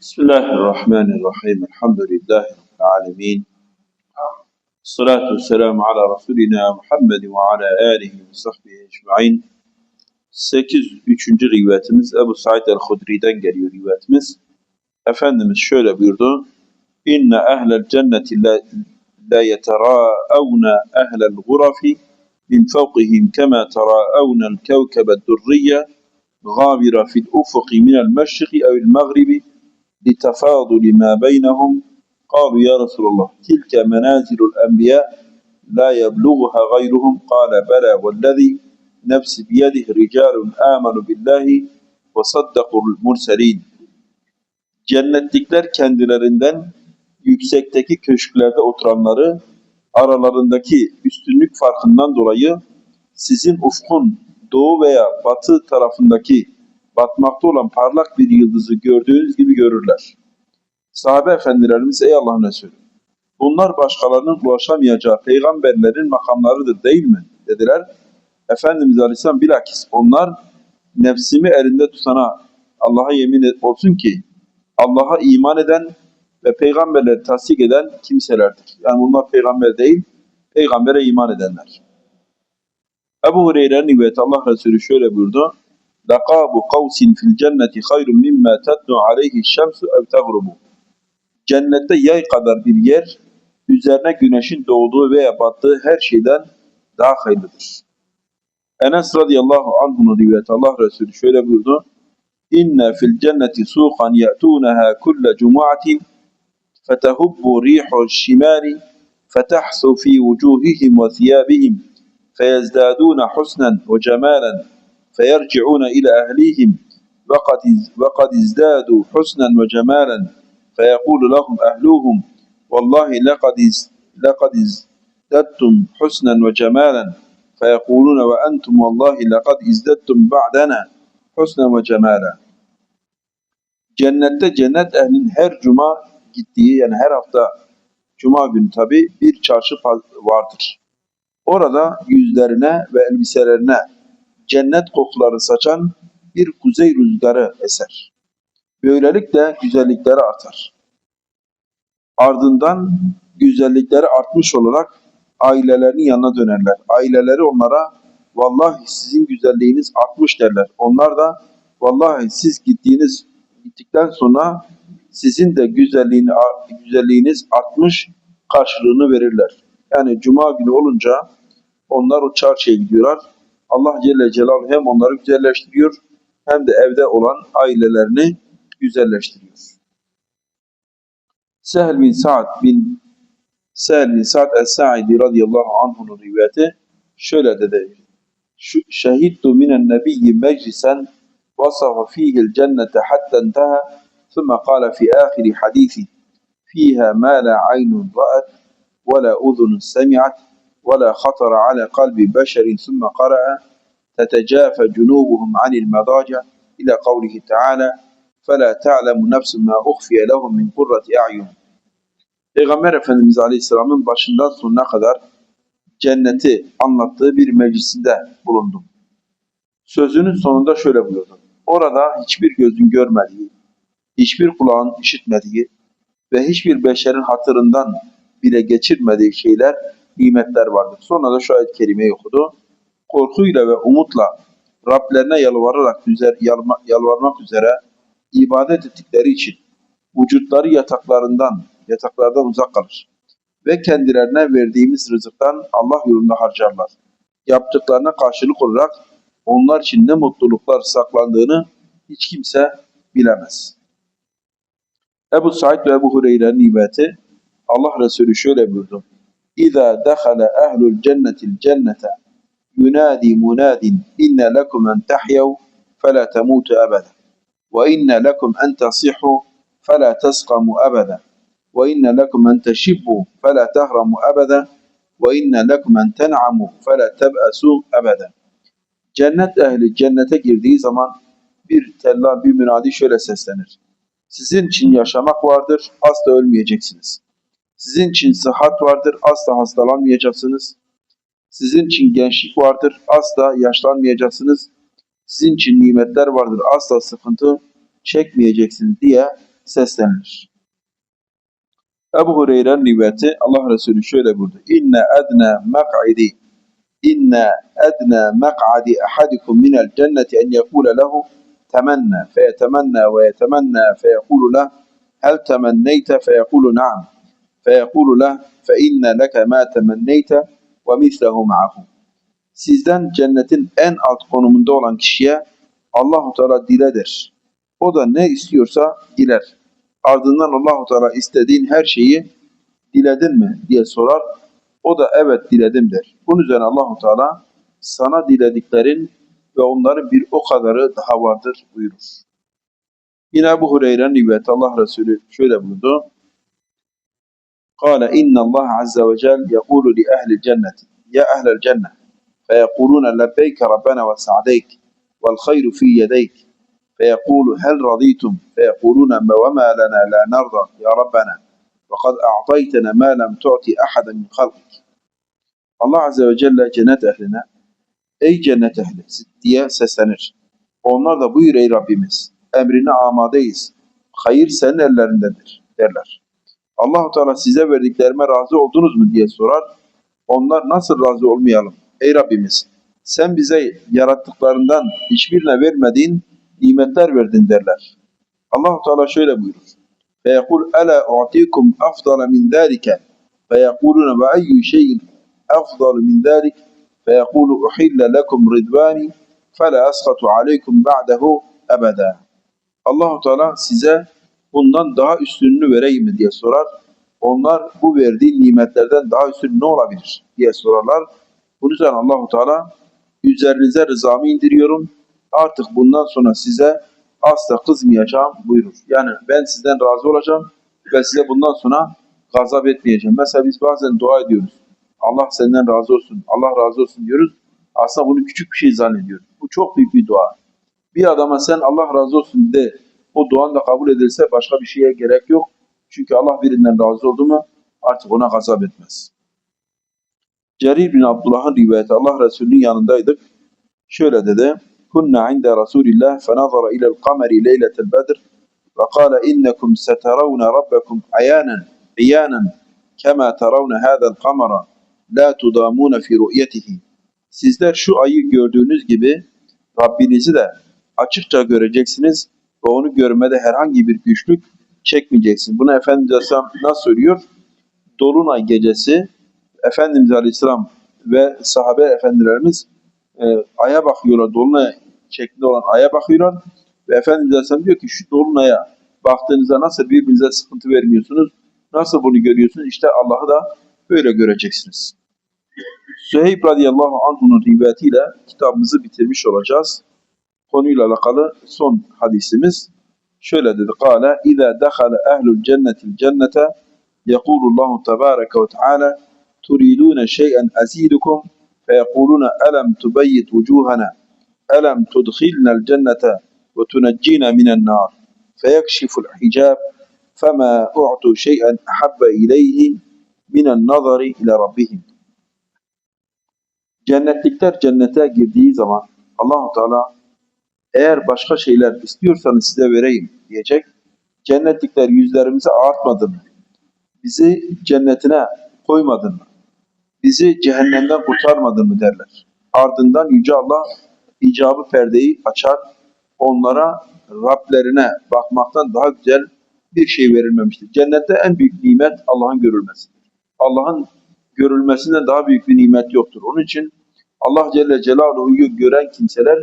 بسم الله الرحمن الرحيم الحمد لله رب العالمين الصلاة والسلام على رسولنا ala alihi ve sahbihi ecmain 803. rivayetimiz Ebu Said el-Hudri'den geliyor rivayetimiz. Efendimiz şöyle buyurdu. İnne ehlel cenneti la, la yeterâevne ehlel gurafi min fevqihim kema terâevnel kevkebed durriye غابرة في الأفق من المشرق أو المغرب لتفاضل ما بينهم قالوا يا رسول الله تلك منازل الأنبياء لا يبلغها غيرهم قال بلى والذي نفس بيده رجال آمنوا بالله وصدقوا المرسلين Cennetlikler kendilerinden yüksekteki köşklerde oturanları aralarındaki üstünlük farkından dolayı sizin ufkun doğu veya batı tarafındaki batmakta olan parlak bir yıldızı gördüğünüz gibi görürler. Sahabe efendilerimiz ey Allah'ın Resulü bunlar başkalarının ulaşamayacağı peygamberlerin makamlarıdır değil mi? dediler. Efendimiz Aleyhisselam bilakis onlar nefsimi elinde tutana Allah'a yemin olsun ki Allah'a iman eden ve peygamberleri tasdik eden kimselerdir. Yani bunlar peygamber değil, peygambere iman edenler. Ebu Hureyre'nin rivayeti Allah Resulü şöyle buyurdu. Lakabu kavsin fil cenneti hayrun mimma tetnu aleyhi şemsu ev tegrubu. Cennette yay kadar bir yer, üzerine güneşin doğduğu veya battığı her şeyden daha hayırlıdır. Enes radıyallahu anh'ın rivayeti Allah Resulü şöyle buyurdu. İnne fil cenneti suqan ye'tuneha kulle cumaatin fetehubbu rihu şimari fetahsu fi vucuhihim ve thiyabihim فيزدادون حسنا وجمالا فيرجعون إلى أهليهم وقد وقد ازدادوا حسنا وجمالا فيقول لهم أهلوهم والله لقد از- لقد ازددتم حسنا وجمالا فيقولون وأنتم والله لقد ازددتم بعدنا حسنا وجمالا Cennette cennet ehlinin her cuma gittiği yani her hafta cuma günü tabi bir çarşı faz- vardır. Orada yüzlerine ve elbiselerine cennet kokuları saçan bir kuzey rüzgarı eser. Böylelikle güzellikleri artar. Ardından güzellikleri artmış olarak ailelerinin yanına dönerler. Aileleri onlara vallahi sizin güzelliğiniz artmış derler. Onlar da vallahi siz gittiğiniz gittikten sonra sizin de güzelliğini, güzelliğiniz artmış karşılığını verirler. Yani cuma günü olunca onlar o çarşıya gidiyorlar. Allah Celle Celaluhu hem onları güzelleştiriyor hem de evde olan ailelerini güzelleştiriyor. Sehl bin Sa'd bin Sehl bin Sa'd Es-Sa'idi radıyallahu anh'un rivayeti şöyle dedi. Şu şehittu minen nebiyyi meclisen vasafa fihil cennete hatta intaha ثم قال في آخر حديثه فيها ما لا عين رأت ولا أذن سمعت ولا خطر على قلب بشر ثم قرأ تتجافى جنوبهم عن المضاجع إلى قوله تعالى فلا تعلم نفس ما أخفي لهم من قرة أعين Peygamber Efendimiz Aleyhisselam'ın başından sonuna kadar cenneti anlattığı bir meclisinde bulundum. Sözünün sonunda şöyle buyurdu. Orada hiçbir gözün görmediği, hiçbir kulağın işitmediği ve hiçbir beşerin hatırından bile geçirmediği şeyler, nimetler vardır. Sonra da şu ayet-i kerimeyi okudu. Korkuyla ve umutla Rablerine yalvararak üzer, yalma- yalvarmak üzere ibadet ettikleri için vücutları yataklarından, yataklardan uzak kalır. Ve kendilerine verdiğimiz rızıktan Allah yolunda harcarlar. Yaptıklarına karşılık olarak onlar için ne mutluluklar saklandığını hiç kimse bilemez. Ebu Said ve Ebu Hureyre'nin rivayeti Allah Resulü şöyle buyurdu. İza dakhala ehlul cennetil cennete yunadi munadin inne lekum en tahyav fela temutu ebeda ve inne lekum en tasihhu fela tesqamu ebeda ve inne lekum en teşibbu fela tehramu ebeda ve inne lekum en ten'amu fela teb'asu ebeda Cennet ehli cennete girdiği zaman bir tella bir münadi şöyle seslenir. Sizin için yaşamak vardır, asla ölmeyeceksiniz. Sizin için sıhhat vardır, asla hastalanmayacaksınız. Sizin için gençlik vardır, asla yaşlanmayacaksınız. Sizin için nimetler vardır, asla sıkıntı çekmeyeceksiniz diye seslenilir. Ebu Hureyre'nin rivayeti Allah Resulü şöyle buyurdu. İnne edne mek'idi inne edne mek'adi ahadikum minel cenneti en yekule lehu temenna feyetemenna ve yetemenna feyekulu leh hel temenneyte feyekulu na'am feyekulu leh fe inne leke ma temenneyte ve mislehu ma'ahu Sizden cennetin en alt konumunda olan kişiye Allahu Teala dile der. O da ne istiyorsa diler. Ardından Allahu Teala istediğin her şeyi diledin mi diye sorar. O da evet diledim der. Bunun üzerine Allahu Teala sana dilediklerin ve onların bir o kadarı daha vardır buyurur. Yine Ebu Hureyre'nin rivayeti Allah Resulü şöyle buyurdu. قال إن الله عز وجل يقول لأهل الجنة يا أهل الجنة فيقولون لبيك ربنا وسعديك والخير في يديك فيقول هل رضيتم فيقولون ما وما لنا لا نرضى يا ربنا وقد أعطيتنا ما لم تعطي أحدا من خلقك Allah Azze ve Celle cennet ehline Ey cennet ehli diye seslenir. Onlar da buyur ey Rabbimiz emrine amadeyiz. Hayır senin ellerindedir derler. Allahu Teala size verdiklerime razı oldunuz mu diye sorar. Onlar nasıl razı olmayalım? Ey Rabbimiz sen bize yarattıklarından hiçbirine vermediğin nimetler verdin derler. Allahu Teala şöyle buyurur. Ve yekul ala u'tikum afdala min zalika ve yekuluna ve ayyu şeyin afdalu min zalik fe yekulu uhilla lekum ridvani fe la asqatu aleykum ba'dehu Teala size bundan daha üstününü vereyim mi diye sorar. Onlar bu verdiğin nimetlerden daha üstün ne olabilir diye sorarlar. Bunun üzerine Allahu Teala üzerinize rızamı indiriyorum. Artık bundan sonra size asla kızmayacağım buyurur. Yani ben sizden razı olacağım ve size bundan sonra gazap etmeyeceğim. Mesela biz bazen dua ediyoruz. Allah senden razı olsun, Allah razı olsun diyoruz. Aslında bunu küçük bir şey zannediyoruz. Bu çok büyük bir dua. Bir adama sen Allah razı olsun de, o duan da kabul edilse başka bir şeye gerek yok. Çünkü Allah birinden razı oldu mu artık ona gazap etmez. Cerir bin Abdullah'ın rivayeti Allah Resulü'nün yanındaydık. Şöyle dedi. Kunna inde Resulillah fenazara ilel kameri leyletel bedr ve kâle innekum seteravne rabbekum ayanen iyanen kema teravne hâzel kamera la tudamune fi ru'yetihi. Sizler şu ayı gördüğünüz gibi Rabbinizi de açıkça göreceksiniz ve onu görmede herhangi bir güçlük çekmeyeceksiniz. Bunu Efendimiz Aleyhisselam nasıl söylüyor? Dolunay gecesi Efendimiz Aleyhisselam ve sahabe efendilerimiz e, aya bakıyorlar, dolunay şeklinde olan aya bakıyorlar ve Efendimiz Aleyhisselam diyor ki şu dolunaya baktığınızda nasıl birbirinize sıkıntı vermiyorsunuz, nasıl bunu görüyorsunuz, işte Allah'ı da böyle göreceksiniz. Süheyb radıyallahu anh'un rivayetiyle kitabımızı bitirmiş olacağız. konuyla alakalı son hadisimiz şöyle dedi. Kale İza dakhala ehlul cennetil cennete yekulullahu tebareke ve teala turidune şey'en azidukum feyekuluna elem tubeyyit vucuhana elem tudkhilnel cennete ve tuneccina minen nar feyekşiful hicab fema u'tu şeyen أحب ileyhi minen nazar ila rabbihim. Cennetlikler cennete girdiği zaman Allahu Teala eğer başka şeyler istiyorsanız size vereyim diyecek. Cennetlikler yüzlerimizi ağartmadın mı? Bizi cennetine koymadın mı? Bizi cehennemden kurtarmadın mı derler. Ardından Yüce Allah icabı perdeyi açar. Onlara Rablerine bakmaktan daha güzel bir şey verilmemiştir. Cennette en büyük nimet Allah'ın görülmesidir. Allah'ın görülmesinden daha büyük bir nimet yoktur. Onun için Allah Celle Celaluhu'yu gören kimseler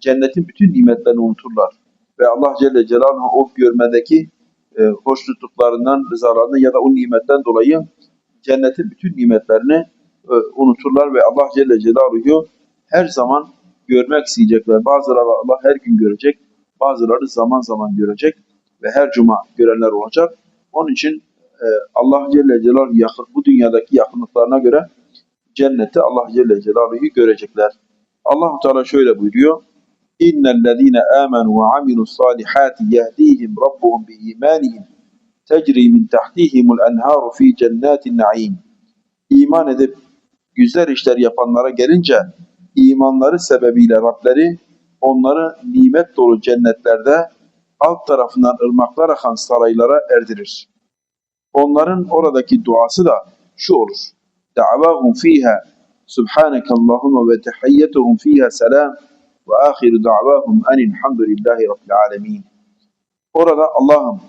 cennetin bütün nimetlerini unuturlar. Ve Allah Celle Celaluhu o görmedeki e, hoşnutluklarından, rızalarından ya da o nimetten dolayı cennetin bütün nimetlerini e, unuturlar ve Allah Celle Celaluhu her zaman görmek isteyecekler. Bazıları Allah her gün görecek, bazıları zaman zaman görecek ve her cuma görenler olacak. Onun için e, Allah Celle Celaluhu yakın, bu dünyadaki yakınlıklarına göre cenneti Allah Celle Celaluhu'yu görecekler. Allahu Teala şöyle buyuruyor. İnnellezîne âmenû ve amilu's-sâlihâti yehdîhim rabbuhum biîmânihim tecri min tahtihimul enhâru fî cennetin naîm. İman edip güzel işler yapanlara gelince imanları sebebiyle Rableri onları nimet dolu cennetlerde alt tarafından ırmaklar akan saraylara erdirir. Onların oradaki duası da şu olur. Da'vahum fiha subhaneke Allahumma ve tehiyyetuhum fiha selam ve ahiru da'vahum enilhamdülillahi rabbil alemin. Orada Allah'ım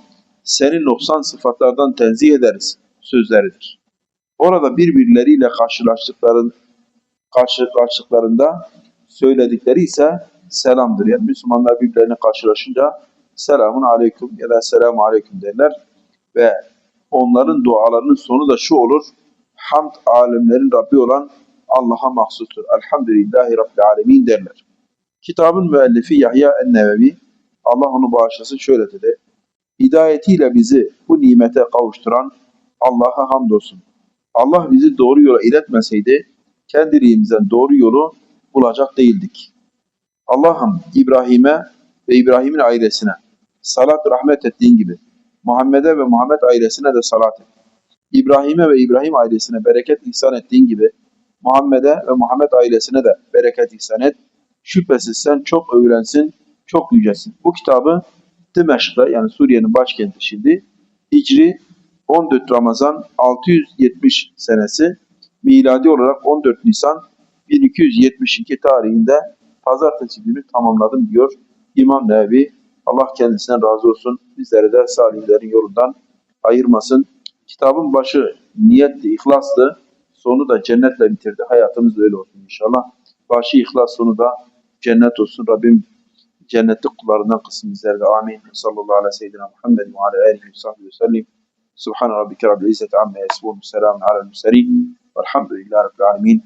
senin noksan sıfatlardan tenzih ederiz sözleridir. Orada birbirleriyle karşılaştıkların karşılaştıklarında söyledikleri ise selamdır. Yani Müslümanlar birbirlerine karşılaşınca selamun aleyküm ya da selamu aleyküm derler ve onların dualarının sonu da şu olur. Hamd alemlerin Rabbi olan Allah'a mahsustur. Elhamdülillahi Rabbil alemin derler. Kitabın müellifi Yahya en-Nevevi Allah onu bağışlasın şöyle dedi. Hidayetiyle bizi bu nimete kavuşturan Allah'a hamdolsun. Allah bizi doğru yola iletmeseydi kendiliğimizden doğru yolu bulacak değildik. Allah'ım İbrahim'e ve İbrahim'in ailesine salat rahmet ettiğin gibi Muhammed'e ve Muhammed ailesine de salat et. İbrahim'e ve İbrahim ailesine bereket ihsan ettiğin gibi Muhammed'e ve Muhammed ailesine de bereket ihsan et. Şüphesiz sen çok övülensin, çok yücesin. Bu kitabı Dimeşk'ta yani Suriye'nin başkenti şimdi Hicri 14 Ramazan 670 senesi miladi olarak 14 Nisan 1272 tarihinde pazartesi günü tamamladım diyor İmam Nevi. Allah kendisinden razı olsun. Bizleri de salihlerin yolundan ayırmasın. Kitabın başı niyetti, ihlastı. Sonu da cennetle bitirdi. Hayatımız öyle olsun inşallah. Başı ihlas, sonu da cennet olsun. Rabbim cennetlik kullarından kısım bizlere de. Amin. Sallallahu aleyhi ve seyyidina Muhammed ve ala alihi ve sahbihi ve sellim. Subhane rabbike rabbil izzeti amme yasifun. Selamun alel murselin. Velhamdülillahi rabbil alemin.